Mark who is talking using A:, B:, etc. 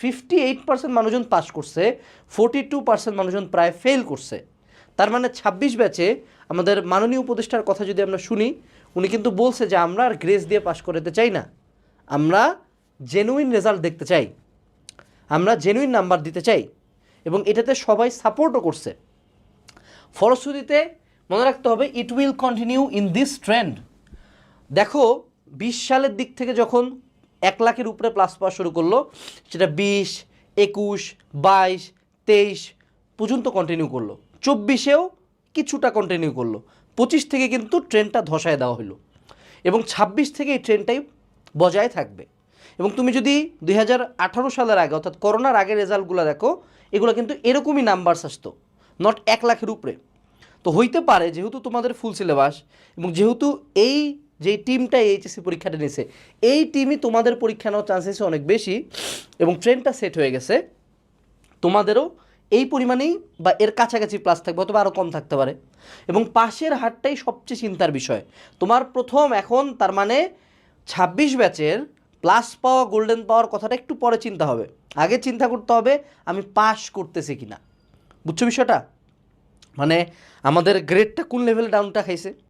A: Fifty eight percent মানুষজন pass করছে, forty two percent মানুষজন প্রায় ফেল করছে। তার মানে ছাব্বিশ ব্যাচে আমাদের মাননীয় উপদেষ্টার কথা যদি আমরা শুনি, উনি কিন্তু বলছে যে আমরা আর গ্রেস দিয়ে পাশ করাতে চাই না। আমরা জেনুইন রেজাল্ট দেখতে চাই। আমরা জেনুইন নাম্বার দিতে চাই। এবং এটাতে সবাই সাপোর্টও করছে। ফলশ্রুতিতে মনে রাখতে হবে it will continue in this trend দেখো, বিশ সালের দিক থেকে যখন এক লাখের উপরে প্লাস পাওয়া শুরু করল। সেটা বিশ, একুশ, বাইশ, তেইশ পর্যন্ত কন্টিনিউ করল। চব্বিশেও কিছুটা কন্টিনিউ করল। পঁচিশ থেকে কিন্তু ট্রেনটা ধসায় দেওয়া হলো। এবং ছাব্বিশ থেকে এই ট্রেনটাই বজায় থাকবে। এবং তুমি যদি দু হাজার আঠারো সালের আগে, অর্থাৎ করোনার আগে রেজাল্টগুলো দেখো, এগুলো কিন্তু এরকমই নাম্বারস আসতো নট এক লাখের উপরে। তো হইতে পারে, যেহেতু তোমাদের ফুল সিলেবাস এবং যেহেতু এই যে টিমটা এইচএসসি পরীক্ষাটা নিয়েছে এই টিমই তোমাদের পরীক্ষা নেওয়ার চান্সেস অনেক বেশি এবং ট্রেনটা সেট হয়ে গেছে। তোমাদেরও এই পরিমাণেই বা এর কাছাকাছি প্লাস থাকবে অথবা আরও কম থাকতে পারে। এবং পাশের হারটাই সবচেয়ে চিন্তার বিষয়। তোমার প্রথম এখন তার মানে ছাব্বিশ ব্যাচের প্লাস পাওয়া গোল্ডেন পাওয়ার কথাটা একটু পরে চিন্তা হবে। আগে চিন্তা করতে হবে, আমি পাস করতেছি কিনা। বুঝছ বিষয়টা? মানে আমাদের গ্রেডটা কোন লেভেলে ডাউনটা খাইছে?